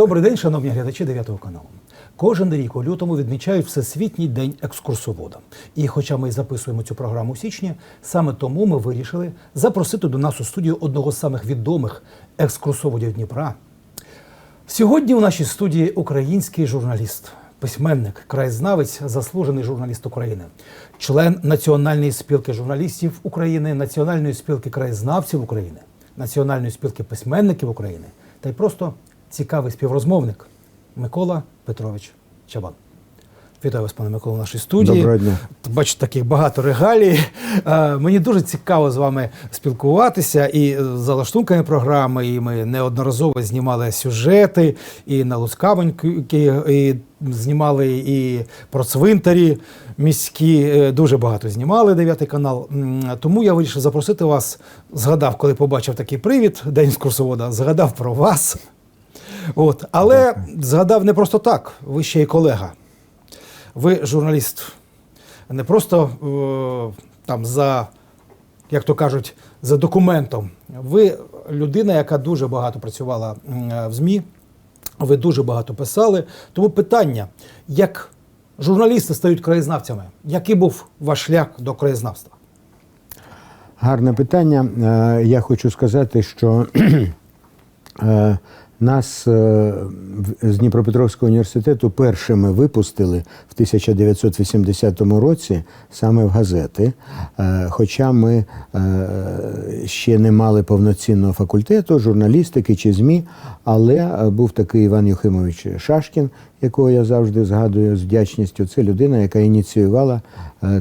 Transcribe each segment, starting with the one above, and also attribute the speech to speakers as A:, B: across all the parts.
A: Добрий день, шановні глядачі 9 каналу. Кожен рік у лютому відмічають Всесвітній день екскурсовода. І хоча ми записуємо цю програму у січні, саме тому ми вирішили запросити до нас у студію одного з самих відомих екскурсоводів Дніпра. Сьогодні у нашій студії український журналіст, письменник, краєзнавець, заслужений журналіст України, член Національної спілки журналістів України, Національної спілки краєзнавців України, Національної спілки письменників України та й просто цікавий співрозмовник Микола Петрович Чабан. Вітаю вас, пане Микола, в нашій студії.
B: Доброго дня.
A: Бачу, таких багато регалій. Е, Мені дуже цікаво з вами спілкуватися і за лаштунками програми. І ми неодноразово знімали сюжети і на Лускавоньки, і знімали і про цвинтарі міські. Е, Дуже багато знімали дев'ятий канал. Тому я вирішив запросити вас. Згадав, коли побачив такий привід, День екскурсовода, згадав про вас. От, але згадав не просто так, ви ще й колега. Ви журналіст не просто е, там за, як то кажуть, за документом. Ви людина, яка дуже багато працювала в ЗМІ, ви дуже багато писали. Тому питання, як журналісти стають краєзнавцями, який був ваш шлях до краєзнавства?
B: Гарне питання. Е, Я хочу сказати, що е, нас е, з Дніпропетровського університету першими випустили в 1980 році саме в газети. Е, Хоча ми е, ще не мали повноцінного факультету журналістики чи ЗМІ, але був такий Іван Юхимович Шашкін, якого я завжди згадую з вдячністю. Це людина, яка ініціювала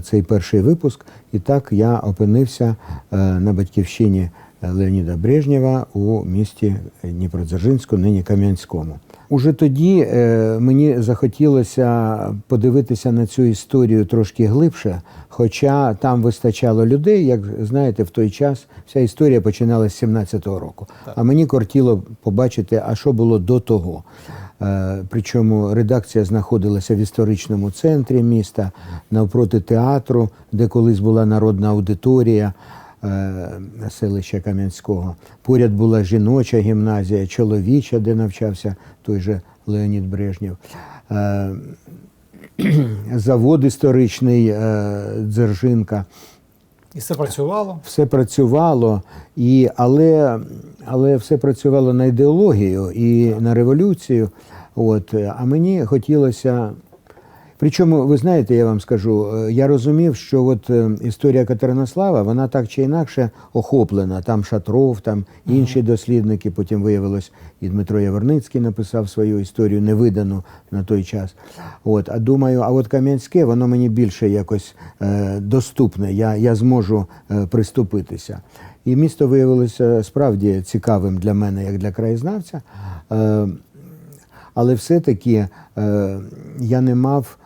B: цей перший випуск. І так я опинився на батьківщині Леоніда Брежнєва у місті Дніпродзержинську, нині Кам'янському. Уже тоді е, мені захотілося подивитися на цю історію трошки глибше, хоча там вистачало людей, як знаєте, в той час вся історія починалася з 17-го року. А мені кортіло побачити, а що було до того. Е, Причому редакція знаходилася в історичному центрі міста, навпроти театру, де колись була народна аудиторія селища Кам'янського. Поряд була жіноча гімназія, чоловіча, де навчався той же Леонід Брежнєв. Е, Завод історичний е, Дзержинка
A: І це працювало.
B: все працювало, і, але, але все працювало на ідеологію і на революцію. От, а мені хотілося. Причому, ви знаєте, я вам скажу, е, я розумів, що от е, історія Катеринослава, вона так чи інакше охоплена. Там Шатров, там інші дослідники. Потім виявилось, і Дмитро Яворницький написав свою історію, невидану на той час. От, а думаю, а от Кам'янське, воно мені більше якось е, доступне. Я, я зможу е, приступитися. І місто виявилося справді цікавим для мене, як для краєзнавця. Е, але все-таки е, я не мав е,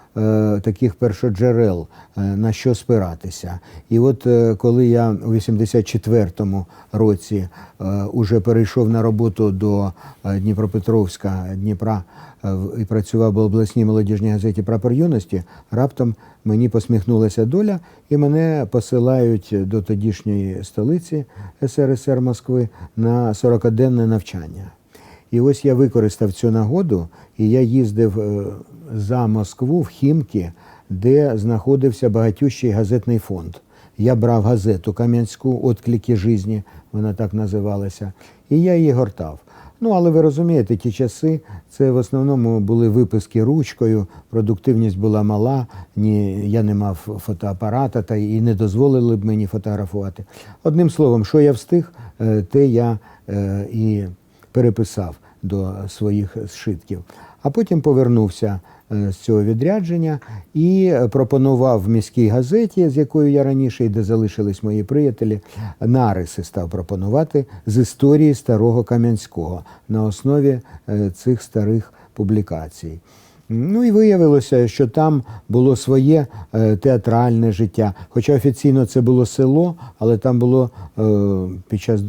B: таких першоджерел, е, на що спиратися. І от е, коли я у 84-му році е, уже перейшов на роботу до е, Дніпропетровська Дніпра е, і працював в обласній молодіжній газеті Прапор юності, раптом мені посміхнулася доля, і мене посилають до тодішньої столиці СРСР Москви на 40-денне навчання. І ось я використав цю нагоду, і я їздив е, за Москву в Хімки, де знаходився багатющий газетний фонд. Я брав газету Кам'янську «Отклики житті», вона так називалася, і я її гортав. Ну, але ви розумієте, ті часи це в основному були виписки ручкою, продуктивність була мала, ні, я не мав фотоапарата та і не дозволили б мені фотографувати. Одним словом, що я встиг, е, те я е, і переписав до своїх зшитків. А потім повернувся е, з цього відрядження і пропонував в міській газеті, з якою я раніше і де залишились мої приятелі, нариси став пропонувати з історії старого Кам'янського на основі е, цих старих публікацій. Ну і виявилося, що там було своє е, театральне життя. Хоча офіційно це було село, але там було під час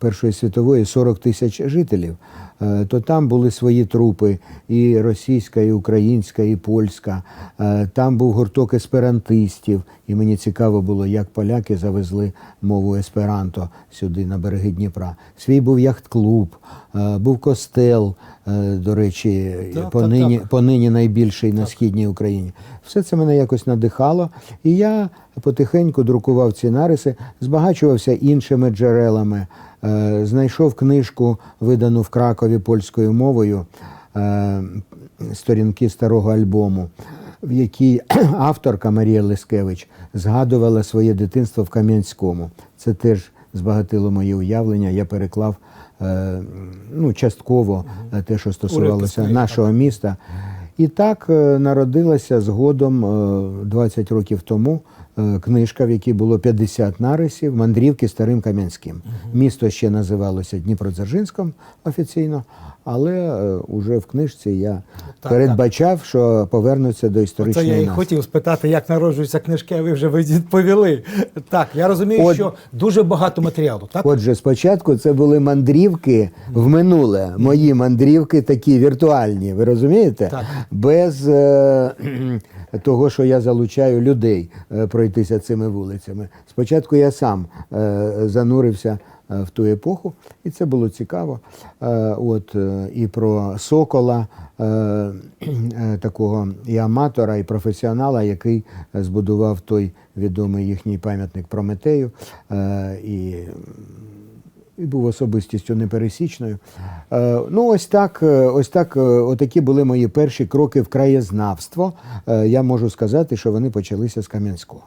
B: Першої світової 40 тисяч жителів. Е, то там були свої трупи, і російська, і українська, і польська. Е, Там був гурток есперантистів, і мені цікаво було, як поляки завезли мову есперанто сюди на береги Дніпра. Свій був яхт-клуб, е, був костел, до речі,
A: Так,
B: понині,
A: так, так.
B: понині найбільший на східній Україні. Все це мене якось надихало, і я потихеньку друкував ці нариси, збагачувався іншими джерелами. Знайшов книжку, видану в Кракові польською мовою, е, сторінки старого альбому, в якій авторка Марія Лискевич згадувала своє дитинство в Кам'янському. Це теж збагатило моє уявлення. Я переклав е, ну, частково е, те, що стосувалося нашого міста. І так народилася згодом е, 20 років тому книжка, в якій було 50 нарисів мандрівки старим Кам'янським. Місто ще називалося Дніпродзержинськом офіційно, але е, уже в книжці я
A: Так,
B: передбачав, що повернуться до
A: Це я і хотів спитати, як народжуються книжки, а ви вже відповіли. Так, я розумію,
B: От-
A: що дуже багато матеріалу, так?
B: Отже, спочатку це були мандрівки в минуле. Мої мандрівки такі віртуальні. Ви розумієте?
A: Так.
B: Без е, того, що я залучаю людей е, пройтися цими вулицями. Спочатку я сам е, занурився в ту епоху, і це було цікаво. Е, от е, і про сокола. е, е, Такого і аматора, і професіонала, який е, збудував той відомий їхній пам'ятник Прометею, е, і і був особистістю непересічною. Е, ну, ось так, е, ось так, е, отакі були мої перші кроки в краєзнавство. Е, я можу сказати, що вони почалися з Кам'янського.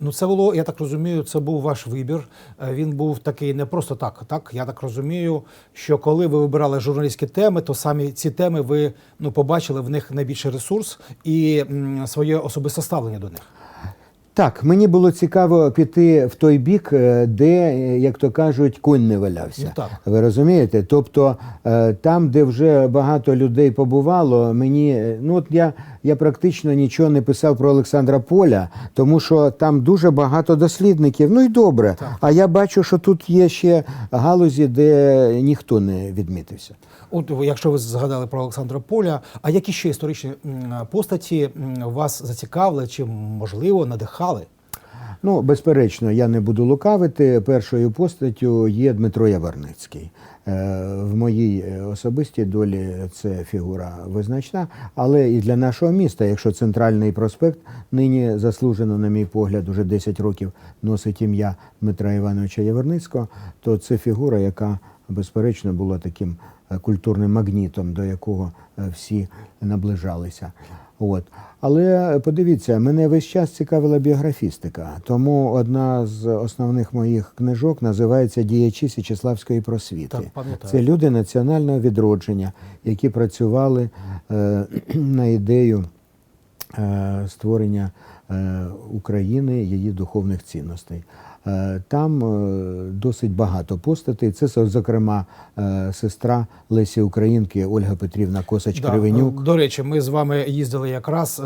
A: Ну, це було, я так розумію, це був ваш вибір. Е, Він був такий не просто так. Так, я так розумію, що коли ви вибирали журналістські теми, то самі ці теми ви ну побачили в них найбільший ресурс і своє особисте ставлення до них.
B: Так, мені було цікаво піти в той бік, е, де, е, як то кажуть, конь не валявся.
A: Ну, так.
B: Ви розумієте? Тобто е, там, де вже багато людей побувало, мені ну от я, я практично нічого не писав про Олександра Поля, тому що там дуже багато дослідників. Ну і добре. А я бачу, що тут є ще галузі, де ніхто не відмітився.
A: От якщо ви згадали про Олександра Поля, а які ще історичні постаті вас зацікавили чи можливо надихали?
B: Ну, безперечно, я не буду лукавити. Першою постаттю є Дмитро Яворницький. Е, В моїй е, особистій долі це фігура визначна, але і для нашого міста, якщо центральний проспект нині заслужено, на мій погляд, уже 10 років носить ім'я Дмитра Івановича Яворницького, то це фігура, яка безперечно була таким культурним магнітом, до якого е, всі наближалися. От. Але подивіться, мене весь час цікавила біографістика. Тому одна з основних моїх книжок називається Діячі Січеславської просвіти.
A: Так.
B: Це люди національного відродження, які працювали е, на ідею е, створення е, України, її духовних цінностей. Е, Там е, досить багато постатей. Це, зокрема, е, сестра Лесі Українки Ольга Петрівна Косач
A: Да,
B: Кривенюк.
A: До речі, ми з вами їздили якраз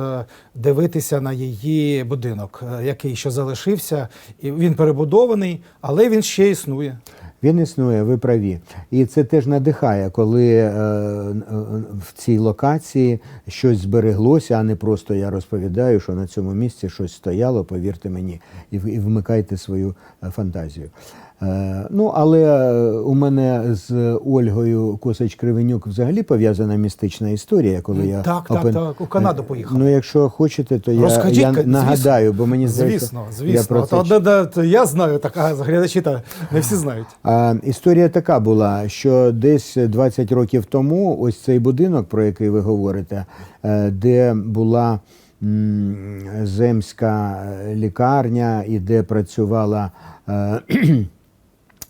A: дивитися на її будинок, який ще залишився. Він перебудований, але він ще існує.
B: Він існує, ви праві. І це теж надихає, коли е, е, в цій локації щось збереглося, а не просто я розповідаю, що на цьому місці щось стояло, повірте мені, і, і вмикайте свою е, фантазію. Е, ну, але е, у мене з Ольгою Косач Кривенюк взагалі пов'язана містична історія, коли я
A: Так, так,
B: опин-
A: так, у Канаду
B: Е,
A: поїхав.
B: Ну, якщо хочете, то я, я
A: звісно.
B: нагадаю, бо мені здається,
A: звісно,
B: я
A: звісно.
B: про це
A: да, то я знаю, так, а глядачі та не всі знають.
B: А, історія така була, що десь 20 років тому ось цей будинок, про який ви говорите, де була земська лікарня і де працювала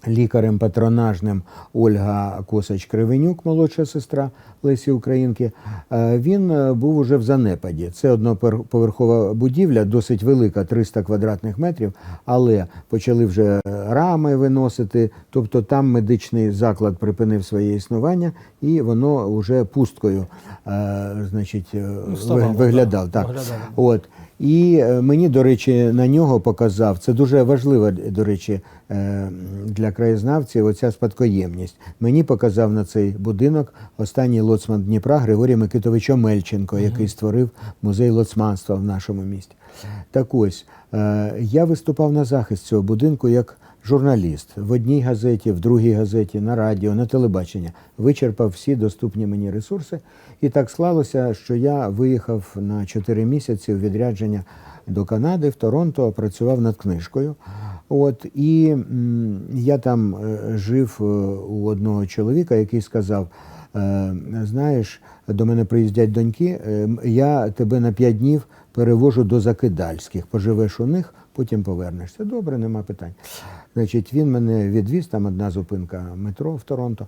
B: лікарем патронажним Ольга Косач Кривенюк, молодша сестра Лесі Українки. е, Він е, був уже в занепаді. Це одноповерхова будівля, досить велика, 300 квадратних метрів, але почали вже рами виносити. Тобто там медичний заклад припинив своє існування, і воно вже пусткою е, значить,
A: Ну,
B: виглядав.
A: да,
B: Так.
A: виглядало.
B: От. І е, мені, до речі, на нього показав. Це дуже важливо, до речі, е, для краєзнавців. Оця спадкоємність. Мені показав на цей будинок останній лоцман Дніпра Григорій Микитович Омельченко, який створив музей лоцманства в нашому місті. Так ось е, я виступав на захист цього будинку як журналіст в одній газеті, в другій газеті, на радіо, на телебачення. Вичерпав всі доступні мені ресурси. І так склалося, що я виїхав на 4 місяці в відрядження до Канади, в Торонто, працював над книжкою. От і я там е, жив е, у одного чоловіка, який сказав: е, знаєш, до мене приїздять доньки, я тебе на 5 днів перевожу до Закидальських, поживеш у них, потім повернешся. Добре, нема питань. Значить, він мене відвіз, там одна зупинка метро в Торонто.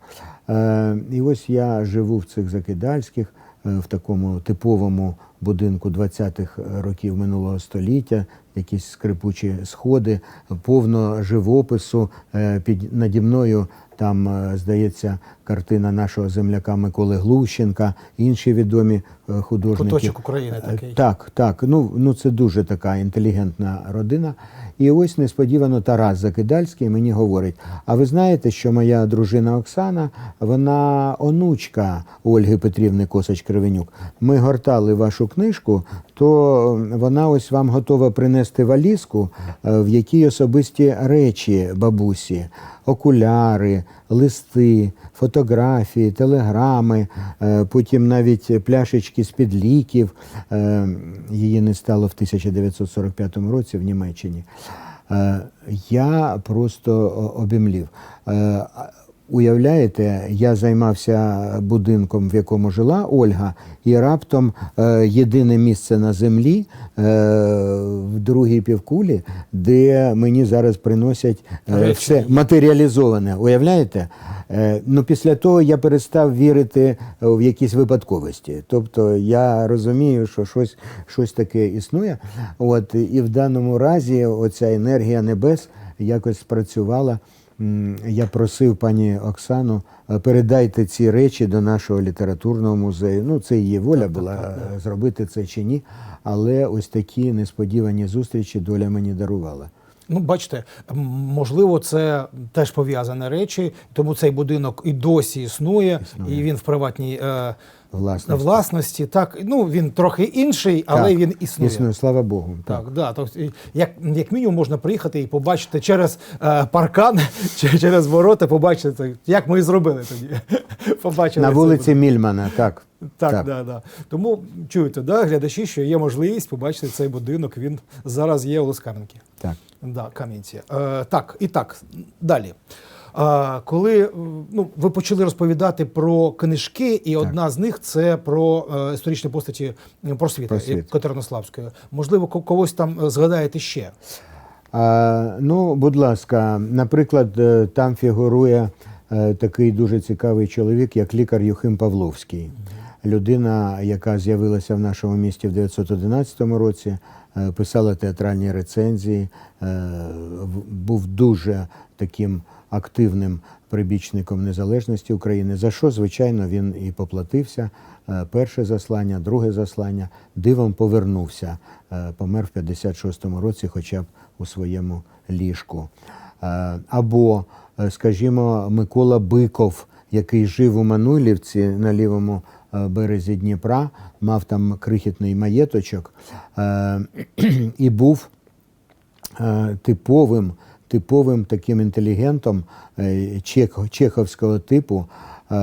B: Е, і ось я живу в цих Закидальських, е, в такому типовому будинку 20-х років минулого століття, якісь скрипучі сходи, повно живопису. Е, Під наді мною там, е, здається, картина нашого земляка Миколи Глущенка, інші відомі е, художники.
A: Куточок України
B: Е,
A: такий.
B: Так, так. Ну, ну це дуже така інтелігентна родина. І ось несподівано Тарас Закидальський мені говорить: а ви знаєте, що моя дружина Оксана, вона онучка Ольги Петрівни Косач Кривенюк. Ми гортали вашу книжку, то вона ось вам готова принести валізку, в якій особисті речі бабусі, окуляри, листи, фотографії, телеграми, е, потім навіть пляшечки з-під ліків. Е, Її не стало в 1945 році в Німеччині. Е, Я просто обімлів. Уявляєте, я займався будинком, в якому жила Ольга, і раптом е, єдине місце на землі е, в другій півкулі, де мені зараз приносять е, все матеріалізоване. Уявляєте? Е, ну, після того я перестав вірити в якісь випадковості. Тобто я розумію, що щось, щось таке існує. От, і в даному разі оця енергія небес якось спрацювала. Я просив пані Оксану, е, передайте ці речі до нашого літературного музею. Ну, це її воля була е, зробити це чи ні. Але ось такі несподівані зустрічі доля мені дарувала.
A: Ну, бачите, можливо, це теж пов'язані речі, тому цей будинок і досі існує, і він в приватній е,
B: Власності.
A: власності. Так, ну він трохи інший, але
B: Так,
A: він існує.
B: Існує, слава Богу.
A: Так, да. Тобто, і як, як мінімум можна приїхати і побачити через е, паркан, чи через ворота, побачити, як ми і зробили тоді. Побачили
B: На вулиці Мільмана, так.
A: Так, Да, да. Тому чуєте, да, глядачі, що є можливість побачити цей будинок. Він зараз є у Лискавенки.
B: так.
A: Да, Кам'янці. Е, так, і так, далі. Е, коли е, ну, ви почали розповідати про книжки, і одна з них це про е, історичні постаті просвіти,
B: Просвіти.
A: Катеринославської. Можливо, ко- когось там е, згадаєте ще.
B: А, ну, будь ласка, наприклад, е, там фігурує е, такий дуже цікавий чоловік, як лікар Юхим Павловський. Людина, яка з'явилася в нашому місті в 911 році, е, писала театральні рецензії, е, був дуже таким активним прибічником незалежності України, за що, звичайно, він і поплатився. Е, Перше заслання, друге заслання, дивом повернувся, Е, помер в 56-му році, хоча б у своєму ліжку. Е, Або, е, скажімо, Микола Биков, який жив у Мануйлівці на лівому е, березі Дніпра, мав там крихітний маєточок е, і був е, типовим, типовим таким інтелігентом е, чех- чеховського типу, е,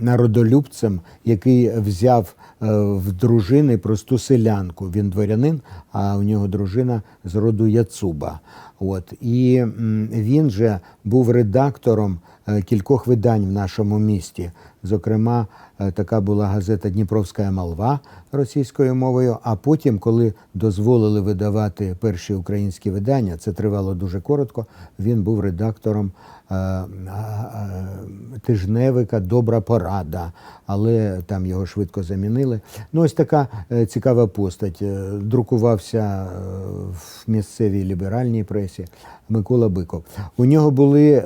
B: народолюбцем, який взяв е, в дружини просту селянку. Він дворянин, а у нього дружина з роду Яцуба. От. І він же був редактором е, кількох видань в нашому місті. Зокрема, е, така була газета Дніпровська молва російською мовою. А потім, коли дозволили видавати перші українські видання, це тривало дуже коротко. Він був редактором е, е, тижневика Добра порада, але там його швидко замінили. Ну, ось така цікава постать. Друкувався в місцевій ліберальній пресі. Микола Биков. У нього були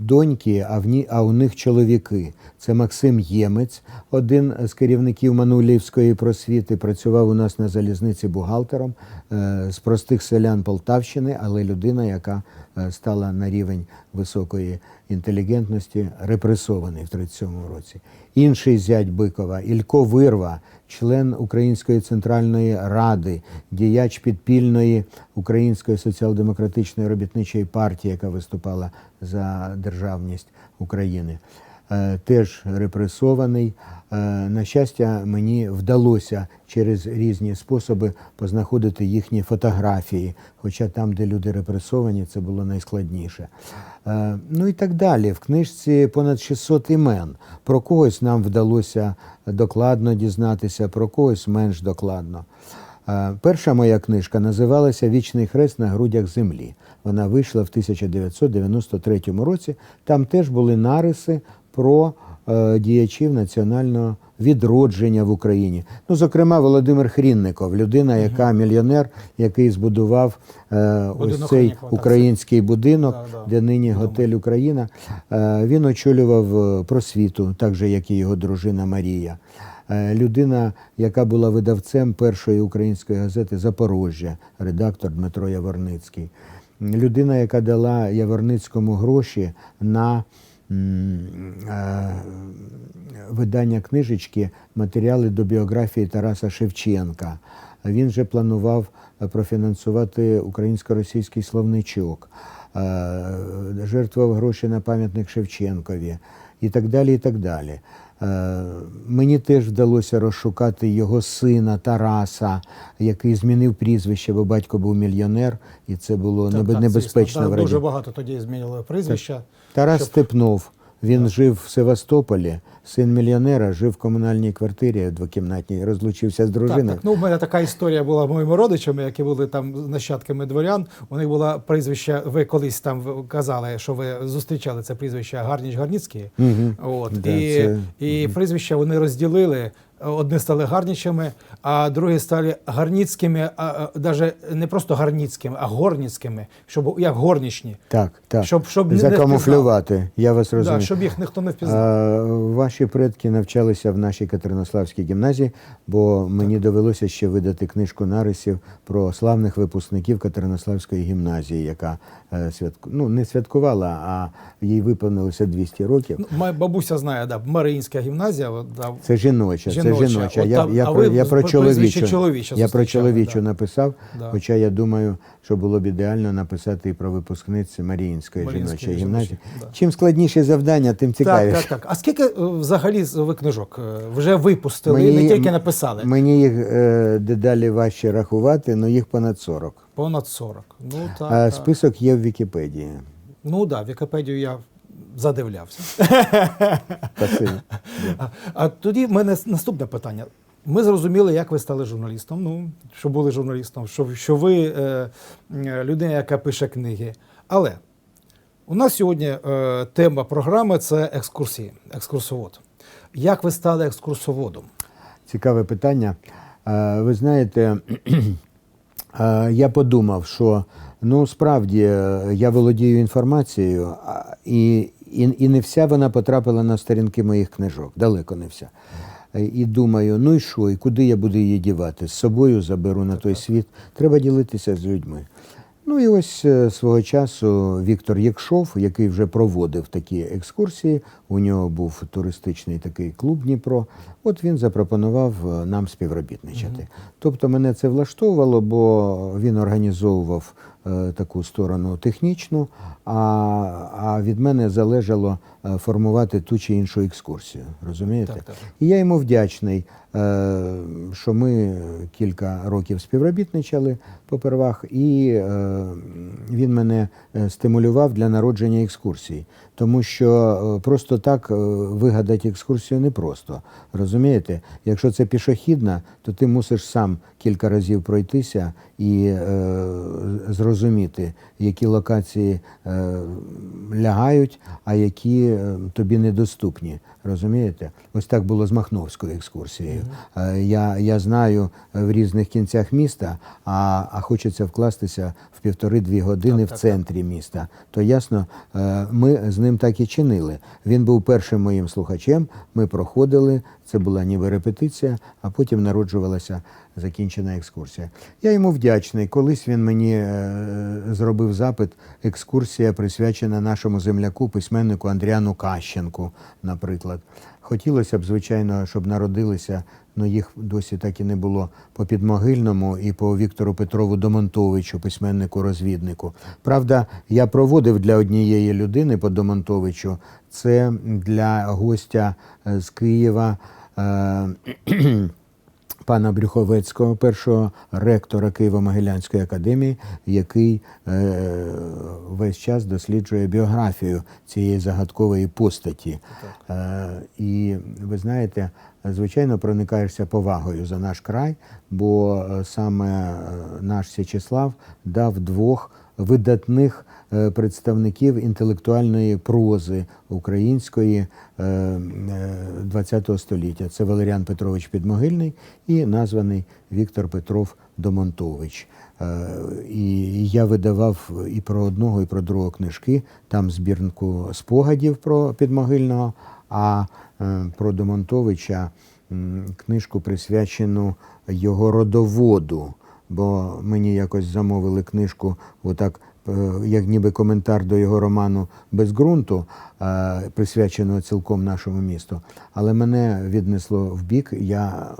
B: доньки, а, в а у них чоловіки. Це Максим Ємець, один з керівників Манулівської просвіти, працював у нас на залізниці бухгалтером е, з простих селян Полтавщини, але людина, яка е, стала на рівень високої інтелігентності, репресований в 37-му році. Інший зять Бикова, Ілько Вирва, член Української центральної ради, діяч підпільної Української соціал-демократичної робітничої партії, яка виступала за державність України. Е, Теж репресований. Е, На щастя, мені вдалося через різні способи познаходити їхні фотографії, хоча там, де люди репресовані, це було найскладніше. Е, Ну і так далі. В книжці понад 600 імен. Про когось нам вдалося докладно дізнатися, про когось менш докладно. Перша моя книжка називалася Вічний хрест на грудях землі. Вона вийшла в 1993 році. Там теж були нариси про е, діячів національного відродження в Україні. Ну, зокрема, Володимир Хрінников, людина, яка мільйонер, який збудував е, ось цей український будинок, де нині готель Україна. Е, Він очолював просвіту, так же, як і його дружина Марія. Людина, яка була видавцем першої української газети Запорожжя, редактор Дмитро Яворницький. Людина, яка дала Яворницькому гроші на видання книжечки матеріали до біографії Тараса Шевченка. Він же планував е, профінансувати українсько-російський словничок, е, жертвував гроші на пам'ятник Шевченкові і так далі. і так далі. Е, Мені теж вдалося розшукати його сина Тараса, який змінив прізвище, бо батько був мільйонер, і це було
A: Так,
B: небезпечно.
A: так, звісно.
B: в
A: Дуже багато тоді змінили прізвища.
B: Тарас
A: щоб-
B: Степнов. Він жив в Севастополі, син мільйонера, жив в комунальній квартирі двокімнатній, розлучився з
A: Так,
B: дружиною.
A: так. Ну, у мене така історія була моїми родичами, які були там нащадками дворян. У них було прізвище, ви колись там казали, що ви зустрічали це прізвище Гарніч Гарніцький.
B: Угу.
A: От.
B: Да,
A: і,
B: це-
A: і прізвище вони розділили. Одні стали гарнічами, а другі стали гарніцькими, а навіть не просто гарніцькими, а горніцькими, щоб як горнічні.
B: Так, так.
A: Щоб- щоб не
B: Закамуфлювати, я вас розумію.
A: Да, щоб їх ніхто не впізнав.
B: А, ваші предки навчалися в нашій Катеринославській гімназії, бо мені довелося ще видати книжку нарисів про славних випускників Катеринославської гімназії, яка е, святку... ну, не святкувала, а їй виповнилося 200 років.
A: Ну, Моя бабуся знає, да, Маріїнська гімназія. Да,
B: Це жіноча,
A: Жіноча.
B: Це жіноча.
A: От
B: Я, я,
A: а
B: про,
A: ви
B: я про чоловічу, я про чоловічу
A: да.
B: написав,
A: Да.
B: хоча я думаю, що було б ідеально написати і про випускниць Маріїнської жіночої гімназії.
A: да.
B: Чим складніше завдання, тим цікавіше.
A: так, так. А скільки е, взагалі ви книжок е, вже випустили, не тільки написали?
B: Мені їх е, дедалі важче рахувати, але їх понад 40.
A: Понад 40. Ну так.
B: а
A: так.
B: список є в Вікіпедії.
A: Ну так, да, Вікіпедію я задивлявся. А, а тоді в мене наступне питання. Ми зрозуміли, як ви стали журналістом. Ну, що були журналістом, що, що ви е, е, людина, яка пише книги. Але у нас сьогодні е, тема програми це екскурсії, екскурсовод. Як ви стали екскурсоводом?
B: Цікаве питання. Е, Ви знаєте, е, я подумав, що ну справді е, я володію інформацією, і, і, і не вся вона потрапила на сторінки моїх книжок, далеко не вся. Е, І думаю, ну і що, і куди я буду її дівати? З собою заберу на той світ. Треба ділитися з людьми. Ну і ось е, свого часу Віктор Єкшов, який вже проводив такі екскурсії, у нього був туристичний такий клуб Дніпро. От він запропонував е, нам співробітничати. Тобто мене це влаштовувало, бо він організовував таку сторону технічну, а, а від мене залежало е, формувати ту чи іншу екскурсію. Розумієте?
A: Так, так.
B: І я йому вдячний, е, що ми кілька років співробітничали попервах, і е, він мене е, стимулював для народження екскурсій. Тому що е, просто так е, вигадати екскурсію непросто. Розумієте? Якщо це пішохідна, то ти мусиш сам кілька разів пройтися і е, зрозуміти, які локації е, лягають, а які е, тобі недоступні. Розумієте? Ось так було з Махновською екскурсією. Е, Я, я знаю е, в різних кінцях міста, а, а хочеться вкластися в півтори-дві години в центрі міста. То ясно, е, ми з ним так і чинили. Він був першим моїм слухачем. Ми проходили. Це була ніби репетиція, а потім народжувалася закінчена екскурсія. Я йому вдячний. Колись він мені е, зробив запит. Екскурсія присвячена нашому земляку, письменнику Андріану Кащенку, наприклад. Хотілося б, звичайно, щоб народилися, але їх досі так і не було по Підмогильному і по Віктору Петрову Домонтовичу, письменнику-розвіднику. Правда, я проводив для однієї людини по Домонтовичу. Це для гостя е, з Києва. Е, Пана Брюховецького, першого ректора Києво-Могилянської академії, який е, весь час досліджує біографію цієї загадкової постаті. Е, і ви знаєте, звичайно, проникаєшся повагою за наш край, бо саме наш Січеслав дав двох видатних е, представників інтелектуальної прози української е, е, ХХ століття. Це Валеріан Петрович Підмогильний і названий Віктор Петров Домонтович. Е, І я видавав і про одного, і про другого книжки. Там збірку спогадів про Підмогильного, а е, про Домонтовича книжку присвячену його родоводу бо мені якось замовили книжку, отак, е, як ніби коментар до його роману Без ґрунту, е, присвяченого цілком нашому місту. Але мене віднесло в бік. Я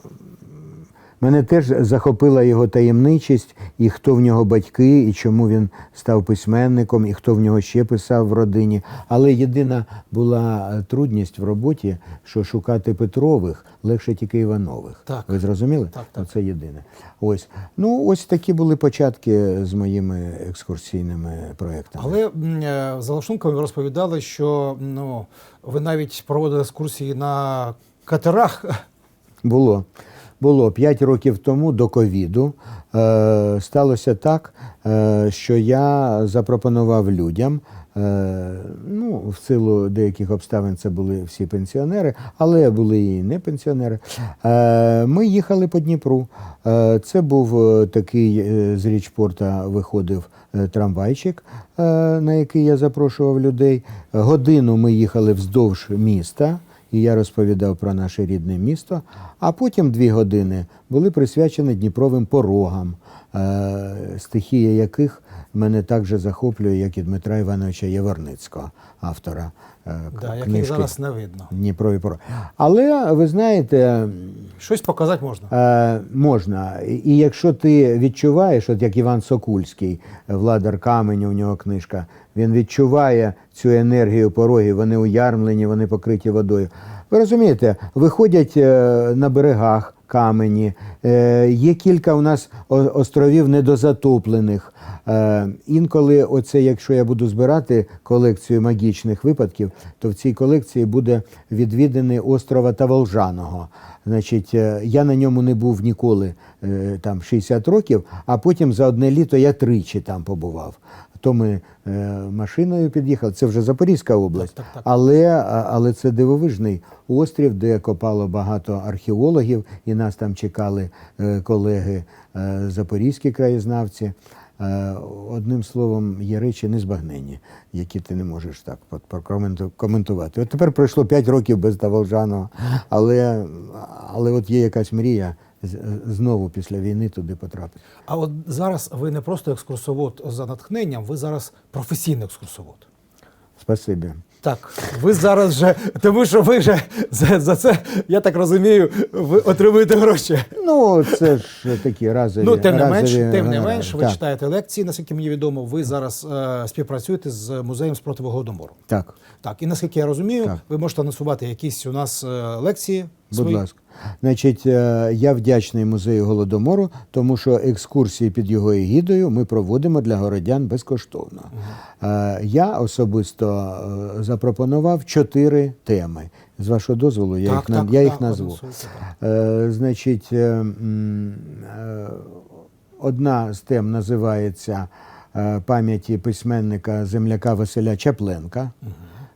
B: Мене теж захопила його таємничість, і хто в нього батьки, і чому він став письменником, і хто в нього ще писав в родині. Але єдина була трудність в роботі, що шукати Петрових легше тільки Іванових.
A: Так.
B: Ви зрозуміли?
A: Так, так.
B: Це єдине. Ось. Ну, ось такі були початки з моїми екскурсійними проектами.
A: Але е, за лаштунками розповідали, що ну, ви навіть проводили екскурсії на катерах.
B: Було. Було п'ять років тому до ковіду. Е, сталося так, е, що я запропонував людям. Е, ну, в силу деяких обставин це були всі пенсіонери, але були і не пенсіонери. Ми їхали по Дніпру. Це був такий з річпорта виходив трамвайчик, на який я запрошував людей. Годину ми їхали вздовж міста і я розповідав про наше рідне місто. А потім дві години були присвячені Дніпровим порогам, е, стихія яких мене так же захоплює, як і Дмитра Івановича Яворницького, автора е,
A: Да,
B: к-
A: яких зараз не видно.
B: Дніпрові пороги. Але ви знаєте,
A: Щось показати можна.
B: Е, можна. І якщо ти відчуваєш, от як Іван Сокульський, Владар Каменю, у нього книжка, він відчуває цю енергію порогів, вони уярмлені, вони покриті водою. Ви розумієте, виходять на берегах камені, е, є кілька у нас островів недозатоплених. Е, інколи, оце, якщо я буду збирати колекцію магічних випадків, то в цій колекції буде відвіданий острова Таволжаного. Значить, е, я на ньому не був ніколи там 60 років, а потім за одне літо я тричі там побував. То ми е, машиною під'їхали. Це вже Запорізька область,
A: Так, так, так.
B: але, але це дивовижний острів, де копало багато археологів, і нас там чекали е, колеги е, запорізькі краєзнавці. Одним словом, є речі незбагненні, які ти не можеш так коментувати. От тепер пройшло 5 років без Таволжаного, але, але от є якась мрія знову після війни туди потрапити.
A: А от зараз ви не просто екскурсовод за натхненням, ви зараз професійний екскурсовод.
B: Спасибі.
A: Так, ви зараз вже, тому що ви вже за, за це, я так розумію, ви отримуєте гроші.
B: Ну, це ж такі разові.
A: Ну, тим не менш,
B: разові,
A: тим не менш, ви
B: так,
A: читаєте лекції, наскільки мені відомо, ви зараз е, співпрацюєте з музеєм спротиву голодомору.
B: Так,
A: Так, і наскільки я розумію,
B: Так.
A: ви можете анонсувати якісь у нас е, лекції.
B: будь
A: свої.
B: ласка. Значить, е, я вдячний музею Голодомору, тому що екскурсії під його егідою ми проводимо для городян безкоштовно. Е, Я особисто е, запропонував чотири теми. З вашого дозволу, я
A: Так,
B: їх,
A: так,
B: я їх
A: так,
B: назву. Значить, одна з тем називається пам'яті письменника земляка Василя Чапленка,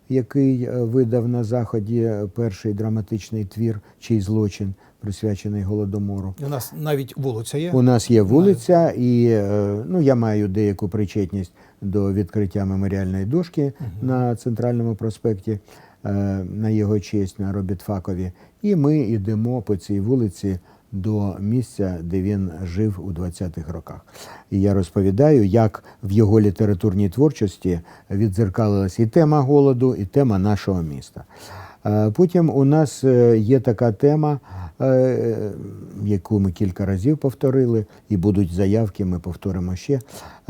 B: який е, видав на заході перший драматичний твір Чий злочин, присвячений голодомору.
A: У нас навіть вулиця є.
B: У нас є вулиця, і е, ну, я маю деяку причетність до відкриття меморіальної дошки на центральному проспекті е, на його честь на Робітфакові. І ми йдемо по цій вулиці до місця, де він жив у 20-х роках. І я розповідаю, як в його літературній творчості відзеркалилась і тема голоду, і тема нашого міста. Е, Потім у нас е, є така тема, яку ми кілька разів повторили, і будуть заявки, ми повторимо ще.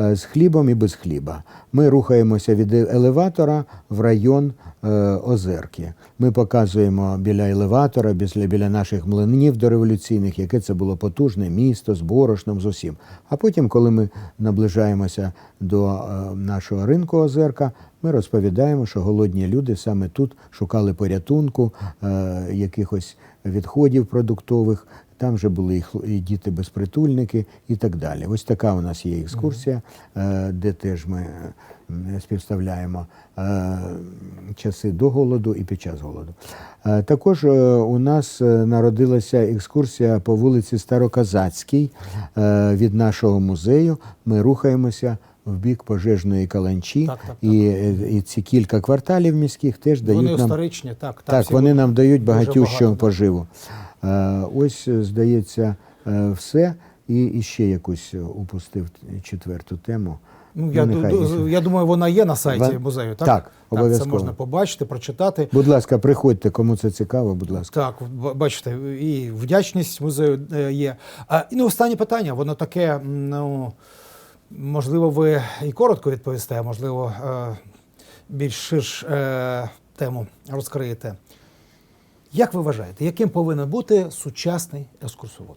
B: е, З хлібом і без хліба. Ми рухаємося від елеватора в район е, Озерки. Ми показуємо біля елеватора, біля, наших млинів дореволюційних, яке це було потужне місто з борошном, з усім. А потім, коли ми наближаємося до е, нашого ринку Озерка, ми розповідаємо, що голодні люди саме тут шукали порятунку, е, якихось відходів продуктових. Там вже були і діти безпритульники і так далі. Ось така у нас є екскурсія, е, де теж ми співставляємо е, часи до голоду і під час голоду. Е, Також у нас народилася екскурсія по вулиці Староказацькій від нашого музею. Ми рухаємося в бік пожежної каланчі,
A: Так, так, так.
B: І, е, і ці кілька кварталів міських теж дають
A: Вони
B: нам
A: історичні, так. там
B: так, вони нам дають
A: багато.
B: поживу. Е, Ось, е, здається, все. І, і ще якусь упустив четверту тему.
A: Ну, я,
B: нехай
A: ду-
B: нічого.
A: я думаю, вона є на сайті
B: Ва-
A: музею, так?
B: Так,
A: Це можна побачити, прочитати.
B: Будь ласка, приходьте, кому це цікаво, будь ласка.
A: Так, бачите, і вдячність музею є. А, і ну, останнє питання, воно таке, ну, можливо, ви і коротко відповісте, а можливо, е, більш ширш е, тему розкриєте. Як ви вважаєте, яким повинен бути сучасний екскурсовод?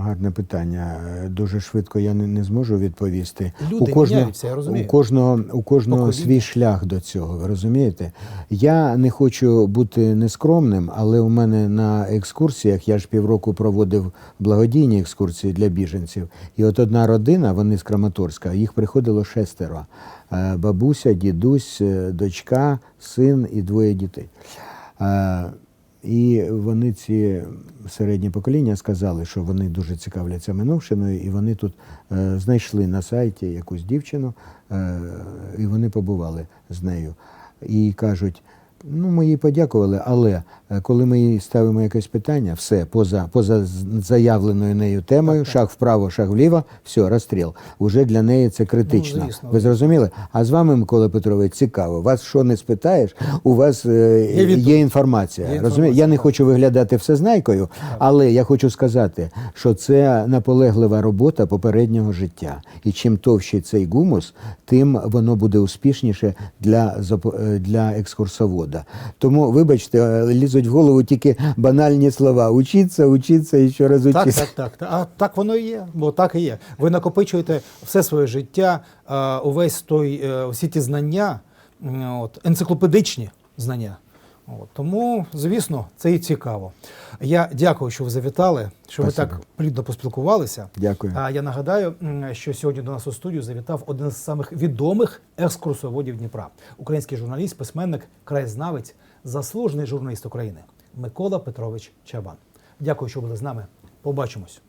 B: Гарне питання. Е, Дуже швидко я не, не зможу відповісти.
A: Люди міняються, я розумію.
B: У кожного, у кожного свій шлях до цього, ви розумієте? Я не хочу бути нескромним, але у мене на екскурсіях, я ж півроку проводив благодійні екскурсії для біженців. І от одна родина, вони з Краматорська, їх приходило шестеро. Е, Бабуся, дідусь, е, дочка, син і двоє дітей. І вони ці середнє покоління сказали, що вони дуже цікавляться минувшиною, і вони тут е, знайшли на сайті якусь дівчину, е, і вони побували з нею. І кажуть: ну, ми їй подякували, але коли ми їй ставимо якесь питання, все поза, поза заявленою нею темою, шаг вправо, шаг вліво, все, розстріл. Уже для неї це критично.
A: Ну, звісно.
B: Ви зрозуміли? А з вами, Микола Петрович, цікаво. Вас що не спитаєш, у вас е,
A: Є
B: є інформація.
A: Є
B: Розумієте? Я не хочу виглядати всезнайкою, але я хочу сказати, що це наполеглива робота попереднього життя. І чим товщий цей гумус, тим воно буде успішніше для, е, для екскурсовода. Тому, вибачте, е, лізуть в голову тільки банальні слова: учіться, учіться і ще раз
A: Так,
B: учіться.
A: так, так. та- А так воно і є, бо так і є. Ви накопичуєте все своє життя, увесь той, е, всі ті знання, от, енциклопедичні знання. От, тому, звісно, це і цікаво. Я дякую, що ви завітали, що ви так плідно поспілкувалися.
B: Дякую.
A: А я нагадаю, що сьогодні до нас у студію завітав один з самих відомих екскурсоводів Дніпра, український журналіст, письменник, краєзнавець, заслужений журналіст України Микола Петрович Чабан. Дякую, що були з нами. Побачимось.